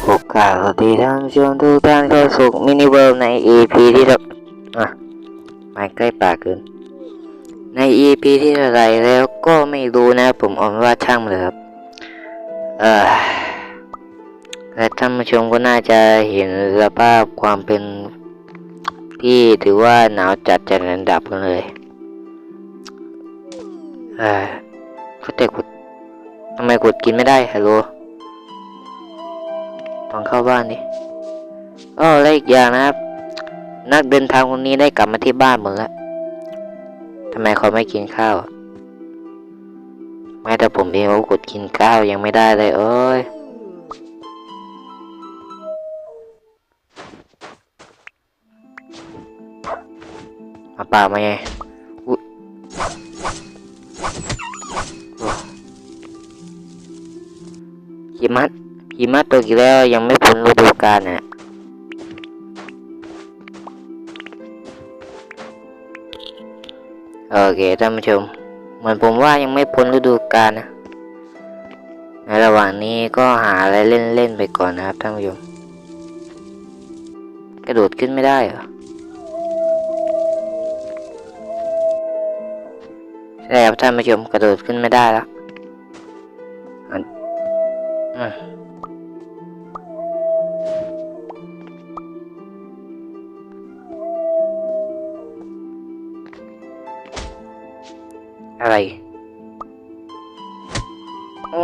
ขอกล่าสวัสดีท่านชมทุกท่านเข้าสู่มินิเวิลด์ใน EP ที่เราอะไม่ใกล้ปากเกินใน EP ที่เท่าไรแล้วก็ไม่รู้นะ ผมเอาเป็นว่าช่างเลยครับ เออแต่ท่านผู้ชมก็น่าจะเห็นสภาพความเป็นที่ถือว่าหนาวจัดจัดระดับกันเลย เออก็แต่กดทำไมกดกินไม่ได้ฮัลโหล ตอนเข้าบ้านดิอ๋อและอีกอย่างนะครับ นักเดินทางคนนี้ได้กลับมาที่บ้านหมดแล้วทำไมเขาไม่กินข้าวแม้แต่ผมเองก็กดกินข้าวยังไม่ได้เลยเอ้ยมาป่ามาไงอุ๊ยโอ้หิมะ หิมะตกอีกแล้วยังไม่พ้นฤดูกาลนะโอเคท่านผู้ชม เหมือนผมว่ายังไม่พ้นฤดูกาลนะ ในระหว่างนี้ก็หาอะไรเล่นๆไปก่อนนะครับท่านผู้ชม กระโดดขึ้นไม่ได้เหรอใช่ครับท่านผู้ชมกระโดดขึ้นไม่ได้แล้วอัน อะไรโอ้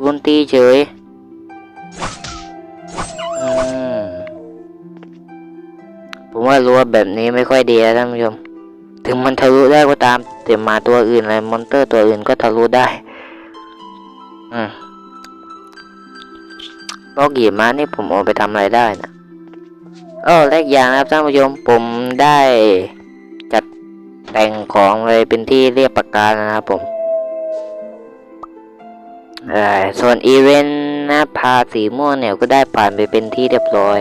โดนตีเฉยอผมว่ารั้วแบบนี้ไม่ค่อยดีนะท่านผู้ชม ถึงมันทะลุได้ก็ตามแต่มาตัวอื่นอะไรมอนเตอร์ตัวอื่นก็ทะลุได้ อืมบล็อกหีมานี่ผมเอาไปทำอะไรได้นะเออแรกอย่างนะครับท่านผู้ชมผมได้ แต่งของเลยเป็นที่เรียบประการนะครับผมส่วนอีเวนต์นะพาสีม่วงเนี่ยก็ได้ผ่านไปเป็นที่เรียบร้อย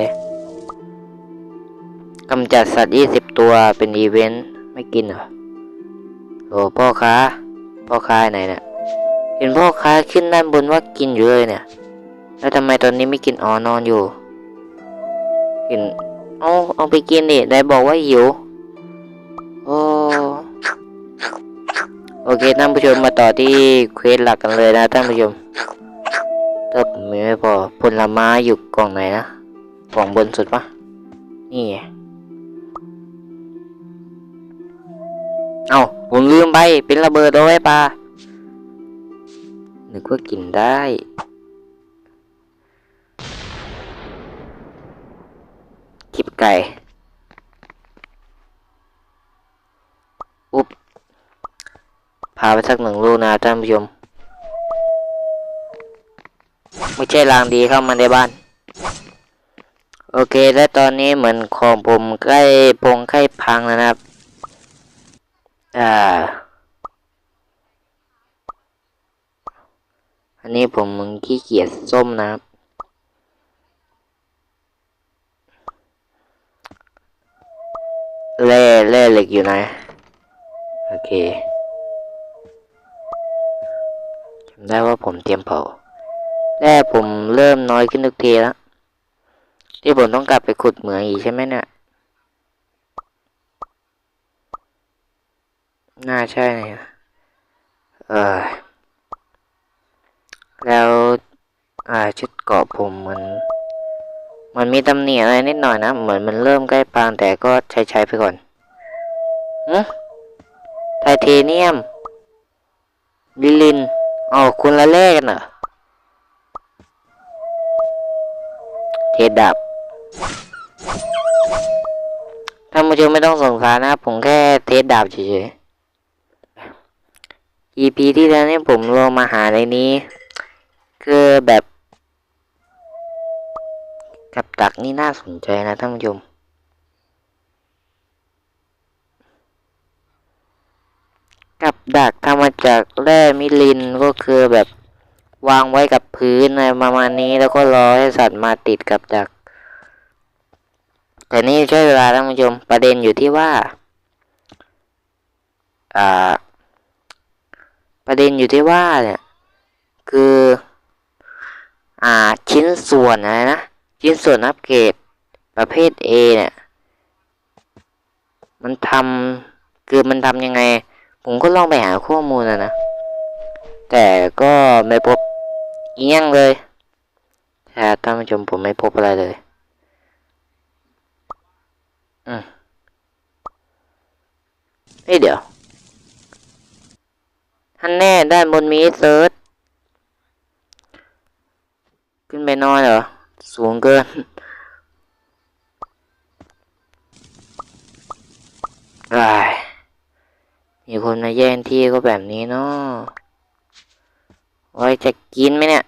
กำจัดสัตว์ยี่สิบตัวเป็นอีเวนต์ไม่กินเหรอโอ้พ่อค้า พ่อค้าไหนเนี่ยเห็นพ่อค้าขึ้นด้านบนว่ากินอยู่เลยเนี่ย แล้วทำไมตอนนี้ไม่กินอ๋อนอนอยู่ เห็นเอาเอาไปกินดิได้บอกว่าหิวโอ้ เคท่านผู้ชมมาต่อที่เควสหลักกันเลยนะท่านผู้ชมถ้าผมมีไม่พอผลไม้อยู่กล่องไหนนะกล่องบนสุดปะนี่เอาผมลืมไปเป็นระเบิดเอาไว้ปลานึกว่ากินได้คลิปไก่ อุ๊บาไปสักหนึ่งลูกนะท่านผู้ชมไม่ใช่รางดีเข้ามาในบ้าน โอเค และตอนนี้เหมือนของผมใกล้พงใกล้พังแล้วนะครับ อ่า อันนี้ผมมึงขี้เกียจส้มนะครับแร่แร่เหล็กอยู่ไหน โอเค ได้ว่าผมเตรียมเผาแร่ผมเริ่มน้อยขึ้นทุกทีแล้วที่ผมต้องกลับไปขุดเหมืองอีกใช่ไหมเนี่ยน่าใช่เนะเออแล้วอ่าชุดเกาะผมมัน มันมีตำหนิอะไรนิดหน่อยนะ เหมือนมันเริ่มใกล้ปางแต่ก็ใช้ใช้ไปก่อนหืไทเทเนียม ลิลิน อ๋อคุณละเลขกันเหรอเทดับท่านผู้ชมไม่ต้องสงสารนะครับ ผมแค่เทสดาบเฉยๆ EP ที่แล้วนี่ผมลงมาหาในนี้ คือแบบ กับดักนี่น่าสนใจนะท่านผู้ชม กับดักทำมาจากแร่มิลินก็คือแบบวางไว้กับพื้นอะไรประมาณนี้แล้วก็รอให้สัตว์มาติดกับดัก แต่นี่ใช้เวลาท่านผู้ชมประเด็นอยู่ที่ว่าอ่า ประเด็นอยู่ที่ว่าเนี่ยคือ อ่าชิ้นส่วนอะไรนะชิ้นส่วนอัปเกรดประเภท A เนี่ย มันทำคือมันทำยังไง ผมก็ลองไปหาข้อมูลนะนะ แต่ก็ไม่พบอียังเลยแต่ท่านผู้ชมผมไม่พบอะไรเลย อืมเฮ้ยเดี๋ยว ท่านแน่ด้านบนมีเซิร์ช ขึ้นไปนอนเหรอ สูงเกินอ้า มีคนมาแย่งที่ก็แบบนี้เนาะไว้จะกินไหมเนี่ย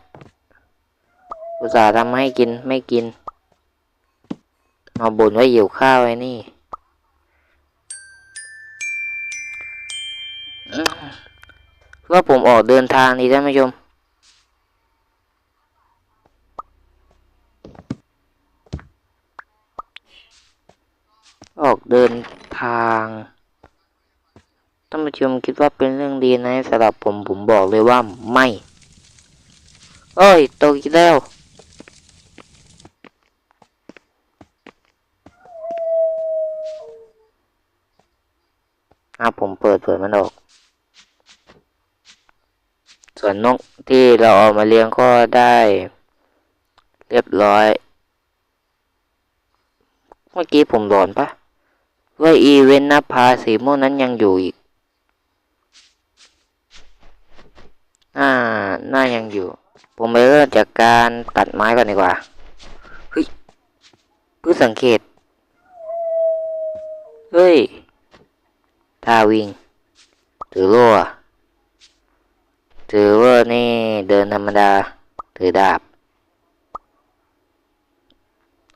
อุตส่าห์ทำให้กินไม่กินมาบ่นว่าหิวข้าวไอ้นี่ว่าผมออกเดินทางดีท่านผู้ชมออกเดินทาง ท่านผู้ชมคิดว่าเป็นเรื่องดีนะสำหรับผมผมบอกเลยว่าไม่เอ้ยตกอีกแล้วอะผมเปิดเปิดมันออก ส่วนนกที่เราเอามาเลี้ยงก็ได้ เรียบร้อย เมื่อกี้ผมหลอนปะว่าอีเวนต์นับพาสีม่วงนั้นยังอยู่อีก อ่าน่ายังอยู่ ผมไปเริ่มจากการตัดไม้ก่อนดีกว่าเฮ้ยเพื่อสังเกต เฮ้ยท่าวิ่งถือโล่ถือว่านี่เดินธรรมดา ถือดาบ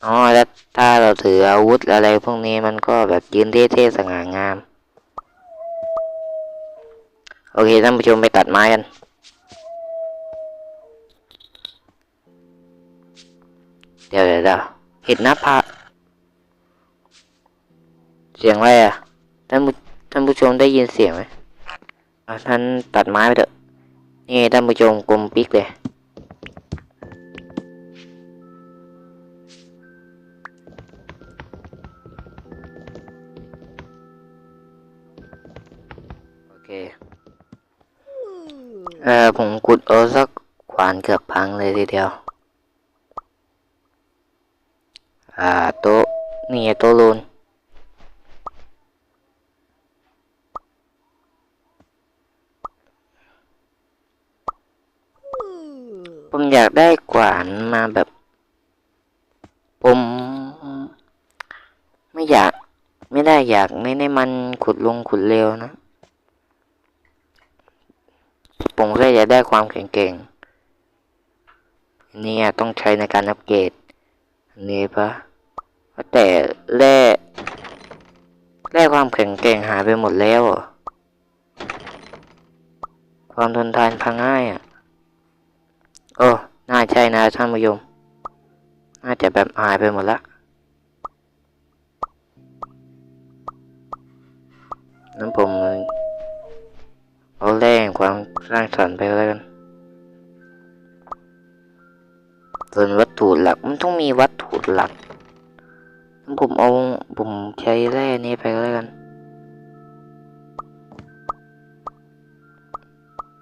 อ๋อแล้วถ้าเราถืออาวุธอะไรพวกนี้มันก็แบบยืนเท่ๆสง่างาม โอเคท่านผู้ชมไปตัดไม้กัน เดี๋ยวเดี๋ยวเห็ดหน้าผาเสียงอะไรอะท่านท่านผู้ชมได้ยินเสียงไหมอะท่านตัดไม้ไปเถอะนี่ท่านผู้ชมกลมปิกเลยโอเคเออผมกุดเอาสักขวานเกือบพังเลยทีเดียว อ่าโต๊ะนี่ไงโต๊ะลูนผมอยากได้ขวานมาแบบ ผม ไม่อยาก ไม่ได้อยากไม่ได้มันขุดลงขุดเร็วนะ ผมแค่อยากได้ความแข็งแกร่งอันนี่ต้องใช้ในการอัปเกรดนนี้ปะ แต่แร่แร่ความแข็งแกร่งหายไปหมดแล้วความทนทานพังง่ายอะ โอ้ น่าใช่นะท่านผู้ชม น่าจะแบบหายไปหมดละ นั้นผม เอาแร่แห่งความสร้างสรรค์ไปแล้วกัน ส่วนวัตถุหลัก มันต้องมีวัตถุหลักงั้น ผมเอาผมใช้แร่นี้ไปแล้วกัน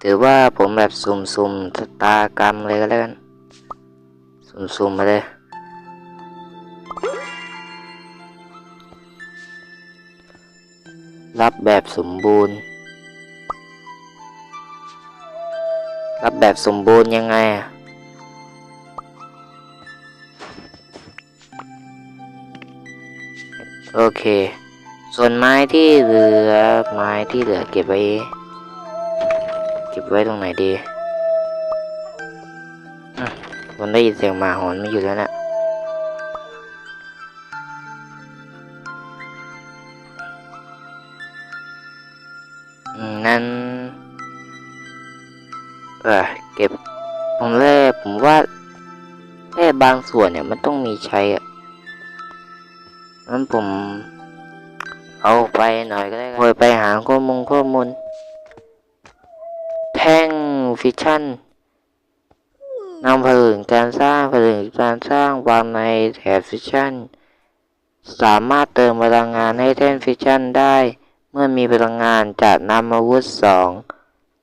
ถือว่าผมแบบสุ่มๆชะตากรรมเลยก็แล้วกัน สุ่มๆมาเลยรับแบบสมบูรณ์ รับแบบสมบูรณ์ยังไงอะ โอเค ส่วนไม้ที่เหลือไม้ที่เหลือเก็บไว้ เก็บไว้ตรงไหนดีอะผมได้ยินเสียงหมาหอนไม่อยู่แล้วนะ่ะอืมนั่นเออเก็บผมแร่ผมว่าแร่บางส่วนเนี่ยมันต้องมีใช้อะ งั้นผมเอาไปหน่อยก็ได้ครับไปหาข้อมูลข้อมูลแท่งฟิชชั่นนำผลึกการสร้างผลึกการสร้างวางในแถบฟิชชั่น สามารถเติมพลังงานให้แท่นฟิชชั่นได้ เมื่อมีพลังงานจะนำอาวุธสอง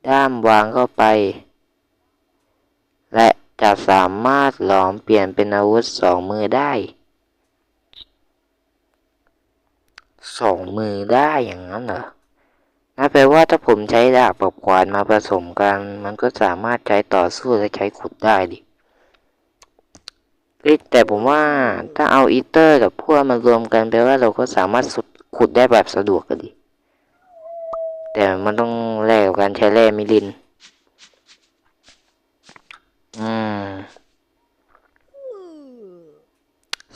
ด้ามวางเข้าไป และจะสามารถหลอมเปลี่ยนเป็นอาวุธสองมือได้ สองมือได้อย่างนั้นเหรอนั่นแปลว่าถ้าผมใช้ดาบกับขวานมาผสมกัน มันก็สามารถใช้ต่อสู้และใช้ขุดได้ดิแต่ผมว่าถ้าเอาอีเตอร์กับพวกมารวมกันแปลว่าเราก็สามารถสุดขุดได้แบบสะดวกกันดิ แต่มันต้องแลกกับการใช้แร่มิลิน อืม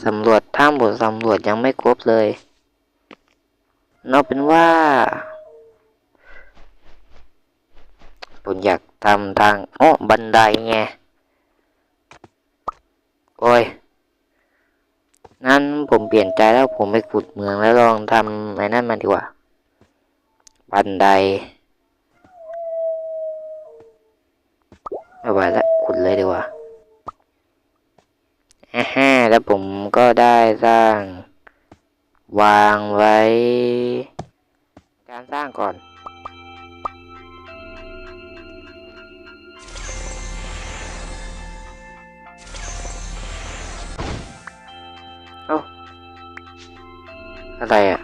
สำรวจถ้ำบทสำรวจยังไม่ครบเลย เนาะเป็นว่า ผมอยากทำทางโอ้บันไดไง โอ้ยงั้นผมเปลี่ยนใจแล้วผมไปขุดเมืองแล้วลองทำไอ้นั่นมาดีกว่า บันไดไม่ไหวแล้วขุดเลยดีกว่าอ่าฮะแล้วผมก็ได้สร้าง วางไว้ การสร้างก่อนเอ้าอะไรอะ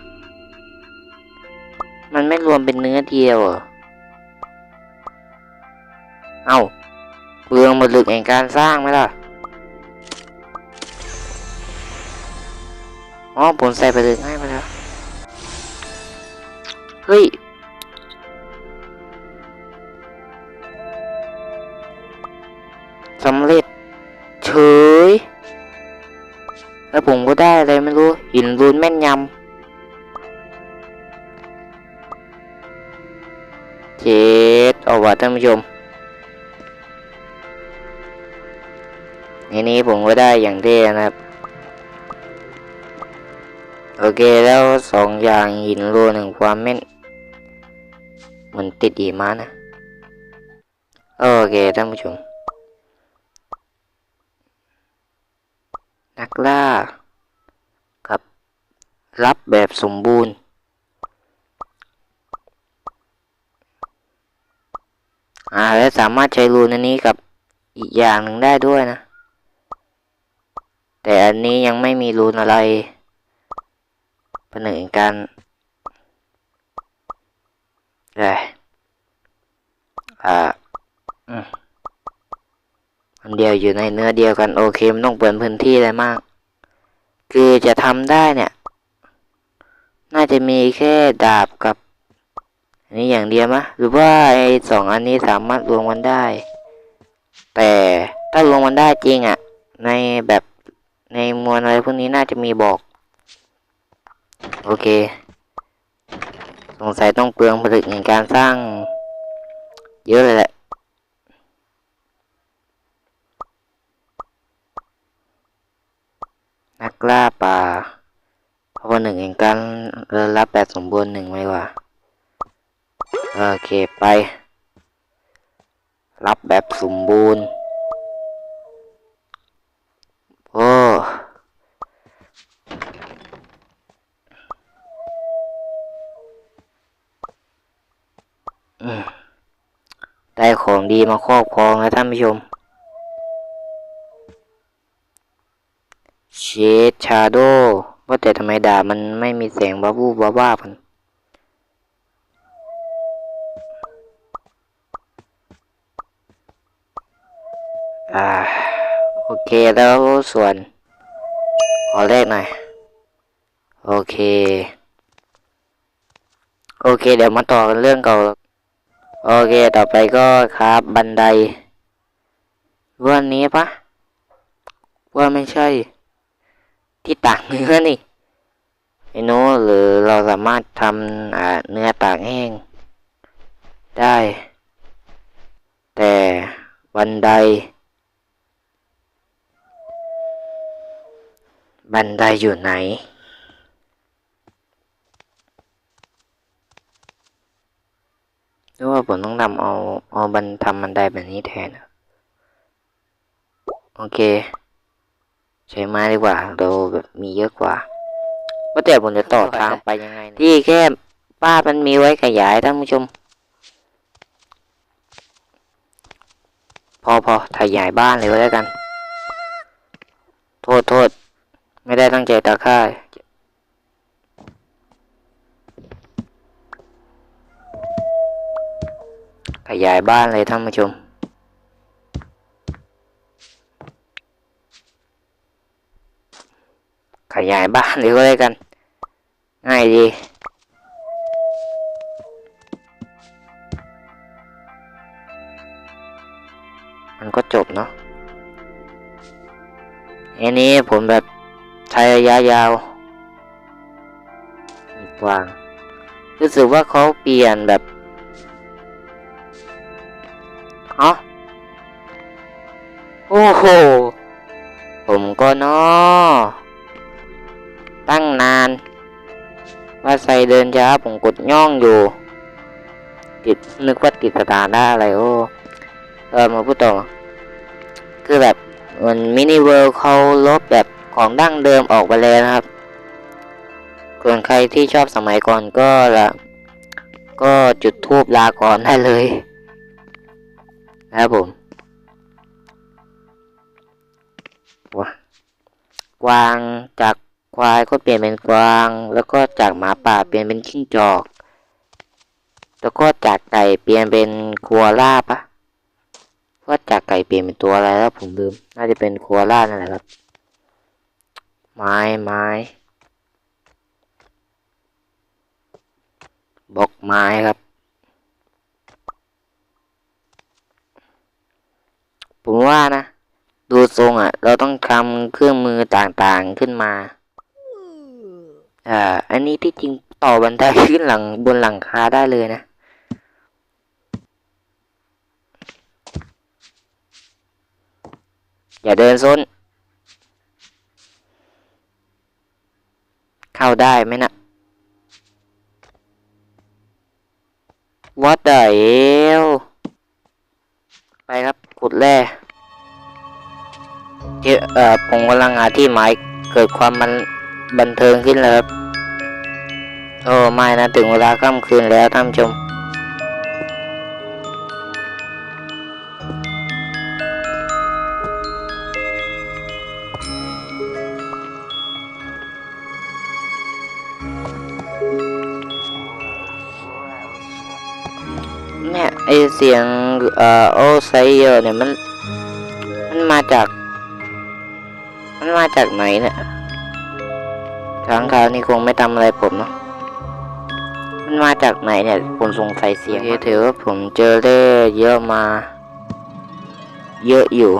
มันไม่รวมเป็นเนื้อเดียวเหรอเอ้าเปลืองหมดลึกแห่งการสร้างไหมล่ะ อ๋อผมใส่ไปเลยง่ายไปแล้ว เฮ้ย สำเร็จ เฉย แล้วผมก็ได้อะไรไม่รู้ หินรูนแม่นยำ เจ็ดเอาว่ะท่านผู้ชมในนี้ผมก็ได้อย่างเท่นะครับโอ เคแล้วสองอย่างหินรูหนึ่งความแม่นเหมือนติดอีมานะ โอเคท่านผู้ชม นักล่ากับรับแบบสมบูรณ์ อ่า และสามารถใช้รูนอันนี้กับอีกอย่างหนึ่งได้ด้วยนะ แต่อันนี้ยังไม่มีรูนอะไร ผนึกกันเลยอ่าอืมันเดียวอยู่ในเนื้อเดียวกันโอเคไม่ต้องเปิดพื้นที่อะไรมาก คือจะทำได้เนี่ย น่าจะมีแค่ดาบกับอันนี้อย่างเดียวมะหรือว่าไอ้สองอันนี้สามารถรวมกันได้ แต่ถ้ารวมกันได้จริงอะ่ะ ในแบบในมวลอะไรพวกนี้น่าจะมีบอก โอเค สงสัยต้องเปลืองผลึกในการสร้าง เยอะเลยแหละ นักล่าป่าเพราะว่าหนึ่งเองการเรือรับแบบสมบูรณ์หนึ่งไหมวะโอเคไป รับแบบสมบูรณ์ โอ้อืม ได้ของดีมาครอบครองแล้วท่านผู้ชม เชดชาโดว่าแต่ทำไมดาบมันไม่มีแสงบ้าบูบ้าบ้าพันอ่า โอเคแล้วส่วน ขอเลขหน่อย โอเค โอเค เดี๋ยวมาต่อกันเรื่องเก่า โอเค ต่อไปก็ครับบันไดวันนี้ปะว่าไม่ใช่ ที่ตากเนื้อนี่ไอ้โน้หรือเราสามารถทำเนื้อตากแห้ง ได้ แต่บันได บันไดอยู่ไหน หรือว่าผมต้องทำเอาเอาบันทำบันไดแบบนี้แทนอะโอเค ใช้ไม้ดีกว่าเราแบบมีเยอะกว่าว่าแต่ผมจะต่อทางไปยังไงที่แค่ป้ามันมีไว้ขยายท่านผู้ชม พอพอขยายบ้านเลยก็แล้วกัน โทษโทษ ไม่ได้ตั้งใจตาค่าย ขยายบ้านเลยท่านผู้ชม ขยายบ้านเลยก็ได้กัน ง่ายดี มันก็จบเนาะอันนี้ผมแบบใช้ระยะยาวมีกวางรู้สึกว่าเขาเปลี่ยนแบบ เอ้าโอ้โห ผมก็นาะตั้งนาน ว่าใส่เดินช้าผมกดย่องอยู่ติดนึกว่าติดสถานะอะไรโอ้เออมาพูดต่อคือแบบมือนมินิเวิลด์เขาลบแบบของดั้งเดิมออกไปแล้วนะครับส่วนใครที่ชอบสมัยก่อนก็ละก็จุดทูบลาก่อนได้เลย นะครับผมว้ากวางจากควายก็เปลี่ยนเป็นกวาง แล้วก็จากหมาป่าเปลี่ยนเป็นจิ้งจอก แล้วก็จากไก่เปลี่ยนเป็นคัวล่าปะว่าจากไก่เปลี่ยนเป็นตัวอะไรแล้วผมลืม น่าจะเป็นโคัวล่านั่นแหละครับ ไม้ไม้บล็อกไม้ครับ ผมว่านะ ดูทรงอะ เราต้องทำเครื่องมือต่างๆขึ้นมา อ่า อันนี้ที่จริงต่อบันไดขึ้นหลังบนหลังคาได้เลยนะอย่าเดินซนเข้าได้ไหมนะ What the hell ไปครับขุดแร่ ที่เอ่อผมกำลังหาที่หมายเกิดความมันบันเทิงขึ้นแล้วครับโอ้ไม่นะถึงเวลาค่ำคืนแล้วท่านชม เนี่ยไอเสียงเอ่อโอไซเยอร์เนี่ยมัน มันมาจาก มาจากไหนเนี่ยทางข่าวนี่คงไม่ทำอะไรผมเนาะ มันมาจากไหนเนี่ย ผมสงสัยเสียงถือว่าผมเจอเล่เยอะมา เยอะอยู่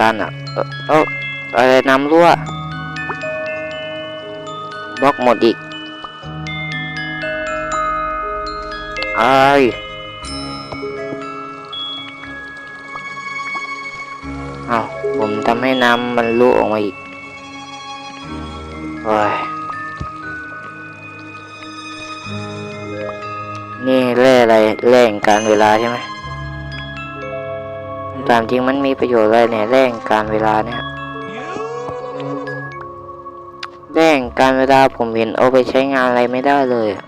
ตันอะ เอออะไรน้ำรั่วบล็อกหมดอีกไอ้ายอ้าผมทำให้น้ำมันรั่วออกมาอีกโอ้ยนี่แร่อะไรแร่งการเวลาใช่ไหม ตามจริงมันมีประโยชน์อะไรเนี่ยแร่งการเวลาเนี่ยแร่งการเวลาผมเห็นเอาไปใช้งานอะไรไม่ได้เลยอะ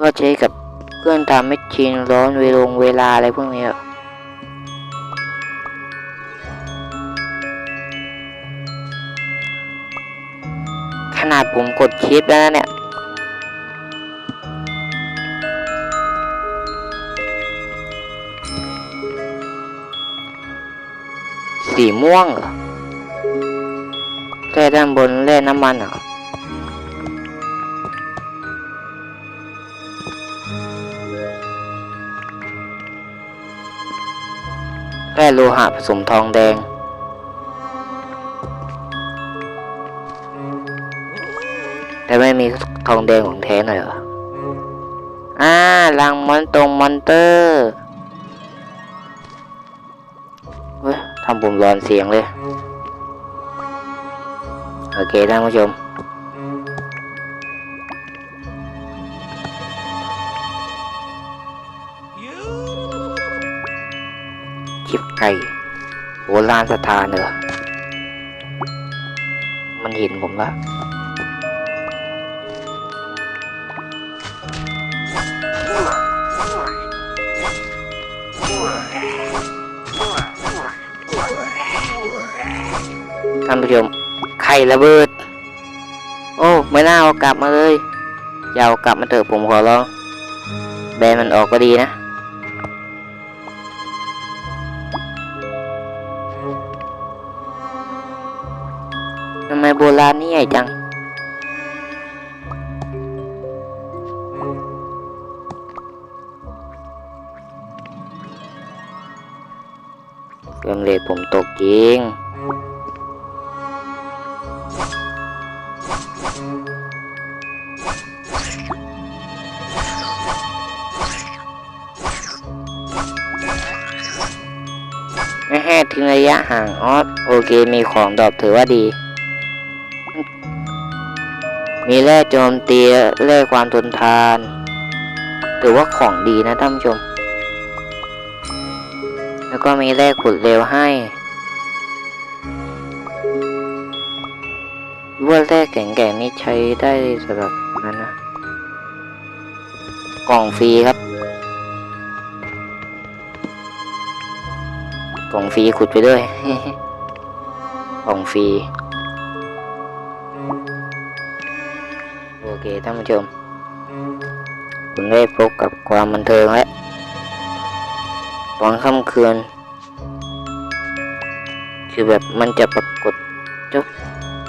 ก็ใช้กับเครื่องทำแมชชีนร้อนเวลงเวลาอะไรพวกนี้อะขนาดผมกดชิปแล้วเนี่ย สีม่วงเหรอแร่ด้านบนแร่น้ำมันเหรอแร่โลหะผสมทองแดง แต่ไม่มีทองแดงของแท้หน่อยเหรออ่าลังมอนตรงมอนเตอร์ ทำผมร้อนเสียงเลย โอเคท่านผู้ชมชิบไก่โบราณสถานเหรอมันเห็นผมละ ท่านผู้ชมไข่ระเบิด โอ้ไม่น่าเอากลับมาเลยอย่าเอากลับมาเถอะผมขอร้องแบนมันออกก็ดีนะทำไมโบราณนี่ใหญ่จังเฟรมเรทผมตกจริง ระยะห่างออสโอเคมีของดรอปถือว่าดี มีแร่โจมตีแร่ความทนทาน ถือว่าของดีนะท่านผู้ชม แล้วก็มีแร่ขุดเร็วให้ว่าแร่แข็งๆนี่ใช้ได้สำหรับนั้นนะ กล่องฟรีครับ กล่องฟรีขุดไปด้วยกล่องฟรีโอเคท่านผู้ชมคุณได้พบกับความบันเทิงแล้วตอนค่ำคืน คือแบบมันจะปรากฏเจ้า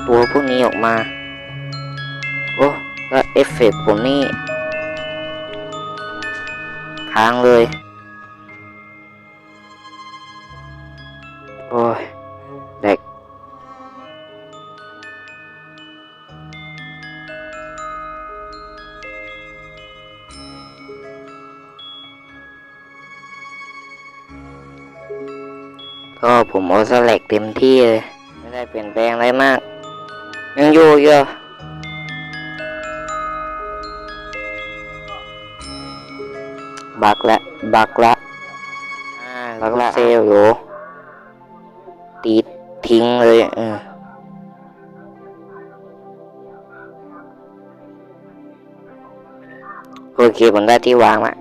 ตัวพวกนี้ออกมา โอ้แล้วเอฟเฟกต์ผมนี่ค้างเลย ก็ผมเอาสแลกเต็มที่เลย ไม่ได้เปลี่ยนแปลงอะไรมาก ยังอยู่เยอะบักละ บักละอ่าบักละเซลอยู่ตีทิ้งเลยเออโอเคผมได้ที่วางละ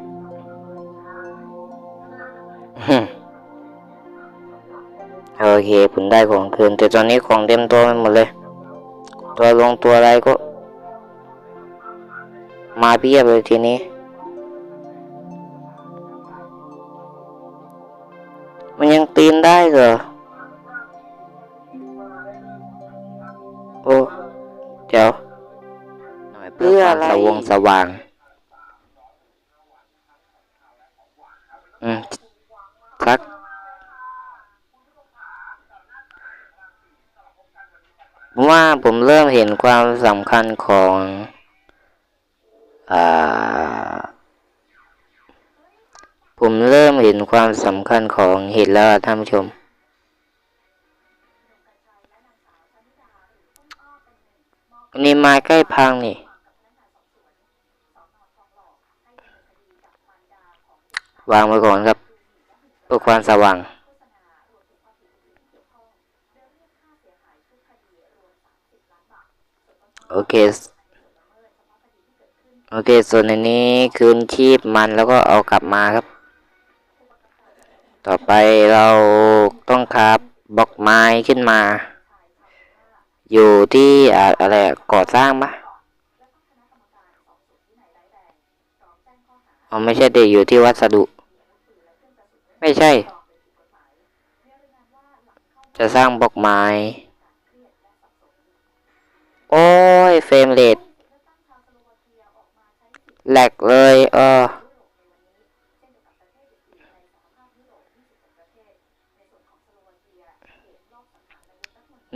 เคผมได้ของคืนแต่ตอนนี้ของเต็มตัวไปหมดเลย ตัวลงตัวอะไรก็ มาเพียบเลยทีนี้ มันยังปีนได้เหรอโอ้เจ้าเพื่ออะไรสวงสว่าง อืมสัก ผมว่าผม เห็นความสำคัญของอผมเริ่มเห็นความสำคัญของเห็ดแล้วอะท่านผู้ชมนนี้ไม้ใกล้พังนี่ วางไว้ก่อนครับเพื่อความสว่าง โอเค โอเค ส่วนอันนี้คืนชีพมันแล้วก็เอากลับมาครับ ต่อไปเราต้องครับบล็อกไม้ขึ้นมา อยู่ที่อะอะไรก่อสร้างปะอ๋อไม่ใช่เด็กอยู่ที่วัสดุ ไม่ใช่ จะสร้างบล็อกไม้ โอ้ยเฟรมเรทแหลกเลยเออ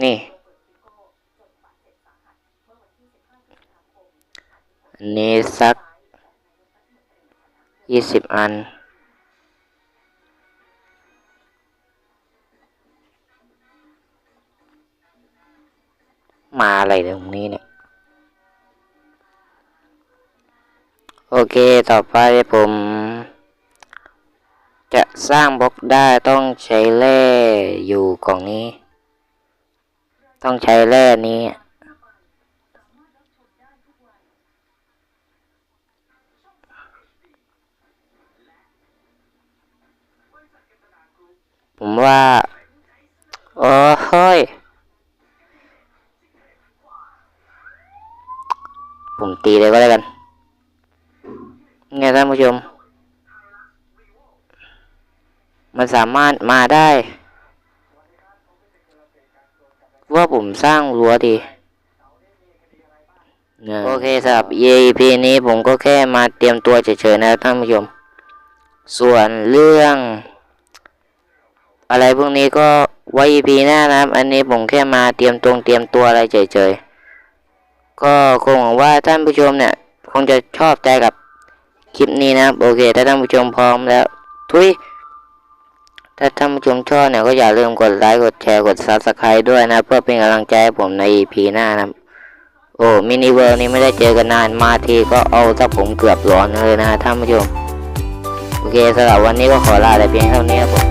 นี่ อันนี้สักยี่สิบอัน มาอะไรตรงนี้เนี่ยโอเคต่อไปผม จะสร้างบล็อกได้ต้องใช้แร่อยู่กล่องนี้ ต้องใช้แร่นี้ผมว่า โอ้เฮ้ย ผมตีเลยก็แล้วกันไงท่านผู้ชม มันสามารถมาได้ ว่าผมสร้างรั้วดีโอเคสำหรับ EP นี้ผมก็แค่มาเตรียมตัวเฉยๆนะครับท่านผู้ชม ส่วนเรื่อง อะไรพวกนี้ก็ไว้ EP หน้านะครับ อันนี้ผมแค่มาเตรียมตรงเตรียมตัวอะไรเฉยๆ ก็คงหวังว่าท่านผู้ชมเนี่ย คงจะชอบใจกับคลิปนี้นะครับ โอเค ถ้าท่านผู้ชมพร้อมแล้ว ทุยถ้าท่านผู้ชมชอบเนี่ยก็อย่าลืมกดไลค์กดแชร์กด Subscribe ด้วยนะ เพื่อเป็นกำลังใจให้ผมใน EP หน้านะครับโอ้มินิเวิร์นี้ไม่ได้เจอกันนานมาทีก็เอาถ้าผมเกือบร้อนเลยนะท่านผู้ชม โอเคสำหรับวันนี้ก็ขอลาแต่เพียงเท่านี้ครับผม